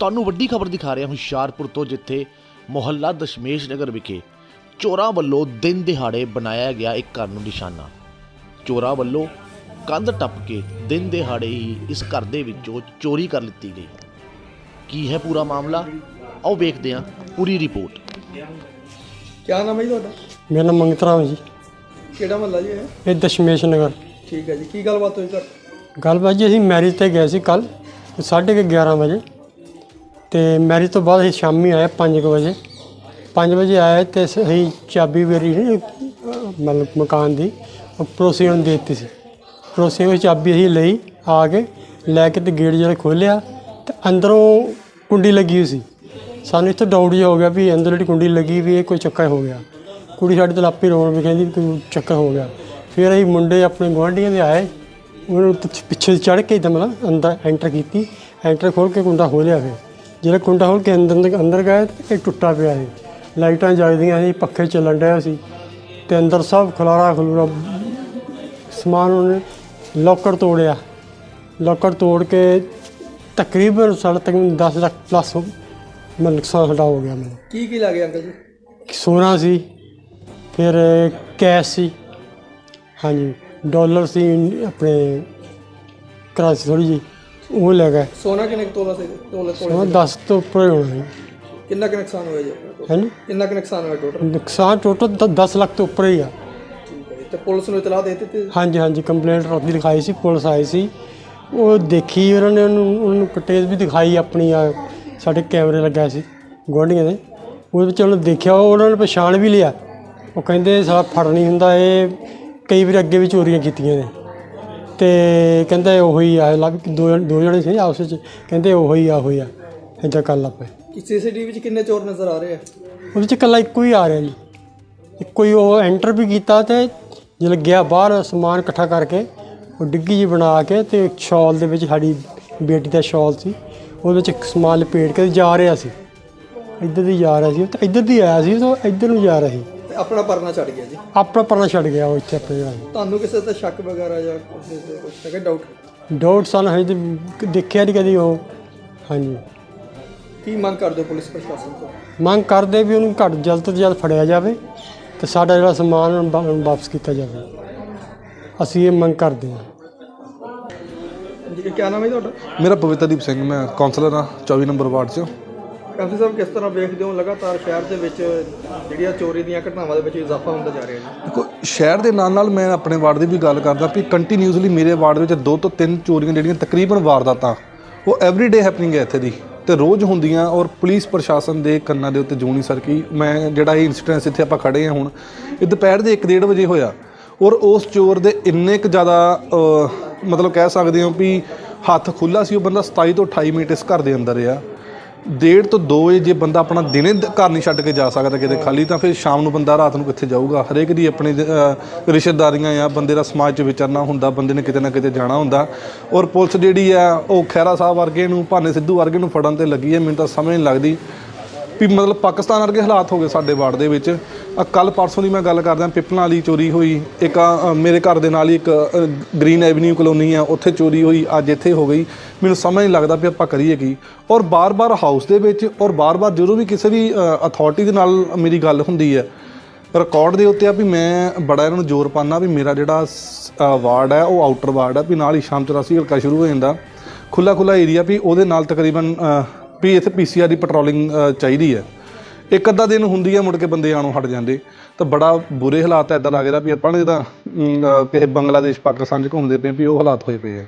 ਤੁਹਾਨੂੰ ਵੱਡੀ ਖਬਰ ਦਿਖਾ ਰਿਹਾ ਹੁਸ਼ਿਆਰਪੁਰ ਤੋਂ ਜਿੱਥੇ ਮੁਹੱਲਾ ਦਸ਼ਮੇਸ਼ ਨਗਰ ਵਿਖੇ ਚੋਰਾਂ ਵੱਲੋਂ ਦਿਨ ਦਿਹਾੜੇ ਬਣਾਇਆ ਗਿਆ ਇੱਕ ਘਰ ਨੂੰ ਨਿਸ਼ਾਨਾ। ਚੋਰਾਂ ਵੱਲੋਂ ਕੰਧ ਟੱਪ ਕੇ ਦਿਨ ਦਿਹਾੜੇ ਹੀ ਇਸ ਘਰ ਦੇ ਵਿੱਚੋਂ ਚੋਰੀ ਕਰ ਲਿੱਤੀ ਗਈ। ਕੀ ਹੈ ਪੂਰਾ ਮਾਮਲਾ? ਆਓ ਵੇਖਦੇ ਹਾਂ ਪੂਰੀ ਰਿਪੋਰਟ। ਕਿਆ ਨਾਮ ਹੈ ਜੀ ਤੁਹਾਡਾ? ਮੇਰਾ ਨਾਮ ਮੰਗਤ ਰਾਮ ਜੀ। ਕਿਹੜਾ ਮਹੱਲਾ ਜੀ ਇਹ? ਇਹ ਦਸ਼ਮੇਸ਼ ਨਗਰ। ਠੀਕ ਹੈ ਜੀ ਕੀ ਗੱਲਬਾਤ ਹੋਈ ਸਰ? ਗੱਲਬਾਤ ਜੀ ਅਸੀਂ ਮੈਰਿਜ ਤੇ ਗਏ ਸੀ ਕੱਲ ਸਾਢੇ ਕੁ 11 ਵਜੇ। ਤੇ ਮੈਰਿਜ ਤੋਂ ਬਾਅਦ ਅਸੀਂ ਸ਼ਾਮੀ ਆਏ 5 ਵਜੇ। 5 ਵਜੇ ਆਏ ਤੇ ਅਸੀਂ ਚਾਬੀ ਮੇਰੀ ਅਹ, ਮਤਲਬ ਮਕਾਨ ਦੀ ਉਹ ਪੜੋਸੀ ਨੂੰ ਦੇ ਦਿੱਤੀ ਸੀ। ਪੜੋਸੀ ਨੂੰ ਚਾਬੀ ਅਸੀਂ ਲਈ ਆ ਕੇ ਲੈ ਕੇ ਤੇ ਗੇਟ ਜਿਹੜਾ ਖੋਲ੍ਹਿਆ ਤੇ ਅੰਦਰੋਂ ਕੁੰਡੀ ਲੱਗੀ ਹੋਈ ਸੀ। ਸਾਨੂੰ ਇੱਥੇ ਡਾਊਟ ਜਿਹਾ ਹੋ ਗਿਆ ਵੀ ਅੰਦਰ ਜਿਹੜੀ ਕੁੰਡੀ ਲੱਗੀ ਵੀ ਇਹ ਕੋਈ ਚੱਕਰ ਹੋ ਗਿਆ। ਕੁੜੀ ਸਾਡੇ ਤੋਂ ਲਾਪੀ ਰੋਣ ਵੀ ਕਹਿੰਦੀ ਵੀ ਕੋਈ ਚੱਕਰ ਹੋ ਗਿਆ। ਫਿਰ ਅਸੀਂ ਮੁੰਡੇ ਆਪਣੇ ਗੁਆਂਢੀਆਂ ਦੇ ਆਏ ਉਹਨੂੰ ਪਿੱਛ- ਪਿੱਛੇ ਚੜ ਕੇ ਇੱਦਾਂ ਮਤਲਬ ਅੰਦਰ ਐਂਟਰ ਕੀਤੀ। ਐਂਟਰ ਖੋਲ ਕੇ ਕੁੰਡਾ ਖੋਲ੍ਹਿਆ ਫਿਰ। ਜਿਹੜਾ ਕੁੰਡਾ ਖੋਲ ਕੇ ਅੰਦਰ ਅੰਦਰ ਗਏ ਤੇ ਟੁੱਟਾ ਪਿਆ ਸੀ। ਲਾਈਟਾਂ ਜਗਦੀਆਂ ਸੀ ਪੱਖੇ ਚੱਲਣ ਡਿਆ ਸੀ। ਤੇ ਅੰਦਰ ਸਭ ਖਲਾਰਾ ਖਲੂਰਾ ਸਮਾਨ ਉਹਨੇ ਲੋਕਰ ਤੋੜਿਆ। ਲੋਕਰ ਤੋੜ ਕੇ ਤਕਰੀਬਨ ਸਾਡਾ ਤਕਰੀਬਨ 10 ਲੱਖ ਪਲੱਸ ਮੈਂ ਨੁਕਸਾਨ ਸਾਡਾ ਹੋ ਗਿਆ ਮੈਨੂੰ। ਕੀ ਕੀ ਲੱਗੇ ਅੰਕਲ ਜੀ? ਸੋਨਾ ਸੀ ਫਿਰ ਕੈਸ਼ ਸੀ। ਹਾਂਜੀ ਡਾਲਰ ਸੀ ਆਪਣੇ ਕਰਾਂਸੀ ਥੋੜੀ ਜੀ ਉਹ ਲੈ ਗਏ। ਸੋਨਾ ਕਿੰਨੇ ਕੁ ਤੋਲਾ ਸੀ? ਤੋਲੇ ਤੋਲੇ ਸੋਨਾ 10 ਤੋਂ ਉੱਪਰ ਹੀ ਹੋਣਾ ਸੀ। ਕਿੰਨਾ ਕੁ ਨੁਕਸਾਨ ਹੋਇਆ ਜੀ? ਆਪਣਾ total? ਹਾਂਜੀ ਕਿੰਨਾ ਕੁ ਨੁਕਸਾਨ ਹੋਇਆ ਟੋਟਲ ਨੁਕਸਾਨ ਟੋਟਲ 10 ਲੱਖ ਤੋਂ ਉੱਪਰ ਹੀ ਆ। ਠੀਕ ਹੈ ਜੀ। ਤੇ ਪੁਲਿਸ ਨੂੰ ਇਤਲਾਹ ਦੇ ਦਿੱਤੀ ਹਾਂਜੀ ਹਾਂਜੀ। ਕੰਪਲੇਂਟ ਰਾਤੀ ਲਿਖਾਈ ਸੀ ਪੁਲਿਸ ਆਈ ਸੀ। ਉਹ ਦੇਖੀ ਉਹਨਾਂ ਨੇ ਉਹਨੂੰ ਉਹਨੂੰ ਕਟੇਜ ਵੀ ਦਿਖਾਈ ਆਪਣੀ ਆ ਸਾਡੇ ਕੈਮਰੇ ਲੱਗਾ ਸੀ ਗੁਆਂਢੀਆਂ ਦੇ। ਉਹਦੇ ਵਿੱਚ ਉਹਨੇ ਦੇਖਿਆ ਉਹ ਉਹਨਾਂ ਨੇ ਪਛਾਣ ਵੀ ਲਿਆ। ਉਹ ਕਹਿੰਦੇ ਸਾਲਾ ਫੜ ਨਹੀਂ ਹੁੰਦਾ ਇਹ ਕਈ ਵਾਰ ਅੱਗੇ ਵੀ ਚੋਰੀਆਂ ਕੀਤੀਆਂ ਨੇ। ਤੇ ਕਹਿੰਦਾ ਉਹੀ ਆ ਲੱਭ ਦੋ ਦੋ ਜਣੇ ਸੀ ਆਪਸ ਵਿੱਚ ਕਹਿੰਦੇ ਉਹੀ ਆ ਉਹੀ ਆ ਇੱਦਾਂ ਕਰ ਲੱਗ ਕਿ ਸੀਸੀਟੀਵੀ ਵਿੱਚ ਕਿੰਨੇ ਚੋਰ ਨਜ਼ਰ ਆ ਰਹੇ ਆ? ਉਹਦੇ ਚ ਇਕੱਲਾ ਇੱਕੋ ਹੀ ਆ ਰਿਹਾ ਜੀ। ਇੱਕੋ ਹੀ ਉਹ ਐਂਟਰ ਵੀ ਕੀਤਾ ਤੇ ਜਦੋਂ ਗਿਆ ਬਾਹਰ ਸਮਾਨ ਇਕੱਠਾ ਕਰਕੇ ਉਹ ਡਿੱਗੀ ਜੀ ਬਣਾ ਕੇ ਤੇ ਇੱਕ ਸ਼ਾਲ ਦੇ ਵਿੱਚ ਸਾਡੀ ਬੇਟੀ ਦਾ ਸ਼ਾਲ ਸੀ। ਉਹਦੇ ਵਿੱਚ ਇੱਕ ਸਮਾਨ ਲਪੇਟ ਕੇ ਜਾ ਰਿਹਾ ਸੀ। ਇੱਧਰ ਦੀ ਜਾ ਰਿਹਾ ਸੀ ਤੇ ਇੱਧਰ ਦੀ ਆਇਆ ਸੀ ਤਾਂ ਇੱਧਰ ਨੂੰ ਜਾ ਰਿਹਾ ਸੀ। ਆਪਣਾ ਪਰਨਾ ਛੱਡ ਗਿਆ ਜੀ। ਆਪਣਾ ਪਰਨਾ ਛੱਡ ਗਿਆ ਉਹ ਇੱਥੇ ਆਪਣੇ ਤੁਹਾਨੂੰ ਕਿਸੇ ਤੇ ਸ਼ੱਕ ਵਗੈਰਾ ਜਾਂ ਕਿਸੇ ਤੇ ਕੁਝ ਹੈਗਾ? ਡਾਊਟ ਡਾਊਟ ਸਨ ਹੈ ਦੇਖਿਆ ਨਹੀਂ ਕਦੀ ਉਹ। ਹਾਂਜੀ। ਕੀ ਮੰਗ ਕਰਦੇ ਹੋ ਪੁਲਿਸ ਪ੍ਰਸ਼ਾਸਨ ਤੋਂ? ਮੰਗ ਕਰਦੇ ਵੀ ਉਹਨੂੰ ਘੱਟ ਜਲਦ ਤੋਂ ਜਲਦ ਫੜਿਆ ਜਾਵੇ ਤੇ ਸਾਡਾ ਜਿਹੜਾ ਸਮਾਨ ਉਹਨੂੰ ਵਾ- ਵਾਪਸ ਕੀਤਾ ਜਾਵੇ। ਅਸੀਂ ਇਹ ਮੰਗ ਕਰਦੇ ਹਾਂ। ਜੀ ਕੀ ਨਾਮ ਹੈ ਜੀ ਤੁਹਾਡਾ? ਮੇਰਾ ਪਵਿੱਤਰਦੀਪ ਸਿੰਘ ਮੈਂ ਕਾਉਂਸਲਰ ਹਾਂ 24 ਨੰਬਰ ਵਾਰਡ 'ਚ। ਕਾਫੀ ਸਾਹਿਬ ਕਿਸ ਤਰ੍ਹਾਂ ਵੇਖਦੇ ਹੋ? ਲਗਾਤਾਰ ਸ਼ਹਿਰ ਦੇ ਵਿੱਚ ਜਿਹੜੀਆਂ ਚੋਰੀ ਦੀਆਂ ਘਟਨਾਵਾਂ ਦੇ ਵਿੱਚ ਇਜ਼ਾਫਾ ਹੁੰਦਾ ਜਾ ਰਿਹਾ ਜੀ। ਦੇਖੋ, ਸ਼ਹਿਰ ਦੇ ਨਾਲ ਨਾਲ ਮੈਂ ਆਪਣੇ ਵਾਰਡ ਦੀ ਵੀ ਗੱਲ ਕਰਦਾ ਵੀ ਕੰਟੀਨਿਊਸਲੀ ਮੇਰੇ ਵਾਰਡ ਵਿੱਚ ਦੋ ਤੋਂ ਤਿੰਨ ਚੋਰੀਆਂ ਜਿਹੜੀਆਂ ਤਕਰੀਬਨ ਵਾਰਦਾਤਾਂ, ਉਹ ਐਵਰੀਡੇ ਹੈਪਨਿੰਗ ਹੈ ਇੱਥੇ ਦੀ। ਤੇ ਰੋਜ਼ ਹੁੰਦੀਆਂ ਔਰ ਪੁਲਿਸ ਪ੍ਰਸ਼ਾਸਨ ਦੇ ਕੰਨਾਂ ਦੇ ਉੱਤੇ ਜੂੰ ਸਰ ਕੀ ਮੈਂ ਜਿਹੜਾ ਇਹ ਇਨਸੀਡੈਂਸ ਇੱਥੇ ਆਪਾਂ ਖੜੇ ਹਾਂ ਹੁਣ, ਇਹ ਦੁਪਹਿਰ ਦੇ 1:30 ਵਜੇ ਹੋਇਆ। ਔਰ ਉਸ ਚੋਰ ਦੇ ਇੰਨੇ ਕੁ ਜ਼ਿਆਦਾ ਮਤਲਬ ਕਹਿ ਸਕਦੇ ਹੋ ਵੀ ਹੱਥ ਖੁੱਲਾ ਸੀ, ਉਹ ਬੰਦਾ 27 ਤੋਂ 28 ਮਿੰਟ ਇਸ ਘਰ ਦੇ ਅੰਦਰ ਆ ਡੇਢ ਤੋਂ 2 ਵਜੇ ਜੇ ਬੰਦਾ ਆਪਣਾ ਦਿਨੇ ਘਰ ਨਹੀਂ ਛੱਡ ਕੇ ਜਾ ਸਕਦਾ ਕਿਤੇ ਖਾਲੀ ਤਾਂ ਫਿਰ ਸ਼ਾਮ ਨੂੰ ਬੰਦਾ ਰਾਤ ਨੂੰ ਕਿੱਥੇ ਜਾਊਗਾ? ਹਰੇਕ ਦੀ ਆਪਣੀ ਅਹ, ਰਿਸ਼ਤੇਦਾਰੀਆਂ ਆ ਬੰਦੇ ਦਾ ਸਮਾਜ 'ਚ ਵਿਚਰਨਾ ਹੁੰਦਾ ਬੰਦੇ ਨੇ ਕਿਤੇ ਨਾ ਕਿਤੇ ਜਾਣਾ ਹੁੰਦਾ। ਔਰ ਪੁਲਿਸ ਜਿਹੜੀ ਆ ਉਹ ਖੈਰਾ ਸਾਹਿਬ ਵਰਗੇ ਨੂੰ ਭਾਨੇ ਸਿੱਧੂ ਵਰਗੇ ਨੂੰ ਫੜਨ ਤੇ ਲੱਗੀ ਹੈ। ਮੈਨੂੰ ਤਾਂ ਸਮਝ ਨਹੀਂ ਲੱਗਦੀ ਵੀ ਮਤਲਬ ਪਾਕਿਸਤਾਨ ਵਰਗੇ ਹਾਲਾਤ ਹੋ ਗਏ ਸਾਡੇ ਵਾਰਡ ਦੇ ਵਿੱਚ। ਆ ਕੱਲ ਪਰਸੋਂ ਦੀ ਮੈਂ ਗੱਲ ਕਰਦਾ ਪਿੱਪਲਾਂ ਵਾਲੀ ਚੋਰੀ ਹੋਈ। ਇੱਕ ਮੇਰੇ ਘਰ ਦੇ ਨਾਲ ਹੀ ਇੱਕ ਅ, ਗ੍ਰੀਨ ਐਵਨਿਊ ਕਲੋਨੀ ਆ ਉੱਥੇ ਚੋਰੀ ਹੋਈ ਅੱਜ ਇੱਥੇ ਹੋ ਗਈ। ਮੈਨੂੰ ਸਮਝ ਨਹੀਂ ਲੱਗਦਾ ਵੀ ਆਪਾਂ ਕਰੀਏ ਕੀ ਔਰ ਬਾਰ-ਬਾਰ ਹਾਊਸ ਦੇ ਵਿੱਚ ਔਰ ਬਾਰ-ਬਾਰ ਜਦੋਂ ਵੀ ਕਿਸੇ ਵੀ ਅਥਾਰਟੀ ਦੇ ਨਾਲ ਮੇਰੀ ਗੱਲ ਹੁੰਦੀ ਹੈ ਰਿਕਾਰਡ ਦੇ ਉੱਤੇ ਆ ਵੀ ਮੈਂ ਬੜਾ ਇਹਨਾਂ ਨੂੰ ਜ਼ੋਰ ਪਾਣਾ ਵੀ ਮੇਰਾ ਜਿਹੜਾ ਵਾਰਡ ਹੈ ਉਹ ਆਊਟਰ ਵਾਰਡ ਹੈ ਵੀ ਨਾਲ ਹੀ ਸ਼ਾਮ 84 ਹਲਕਾ ਸ਼ੁਰੂ ਹੋ ਜਾਂਦਾ। ਖੁੱਲਾ ਖੁੱਲਾ ਏਰੀਆ ਵੀ ਉਹਦੇ ਨਾਲ ਤਕਰੀਬਨ ਵੀ ਇੱਥੇ ਪੀਸੀਆਰ ਦੀ ਪੈਟਰੋਲਿੰਗ ਚਾਹੀਦੀ ਹੈ। ਇੱਕ ਅੱਧਾ ਦਿਨ ਹੁੰਦੀ ਹੈ ਮੁੜ ਕੇ ਬੰਦੇ ਆਣੋਂ ਹਟ ਜਾਂਦੇ। ਤਾਂ ਬੜਾ ਬੁਰੇ ਹਾਲਾਤ ਐਦਾਂ ਲੱਗਦਾ ਵੀ ਆਪਾਂ ਨੇ ਤਾਂ ਕਿਸੇ ਬੰਗਲਾਦੇਸ਼, ਪਾਕਿਸਤਾਨ 'ਚ ਘੁੰਮਦੇ ਪਏ ਵੀ ਉਹ ਹਾਲਾਤ ਹੋਏ ਪਏ ਆ।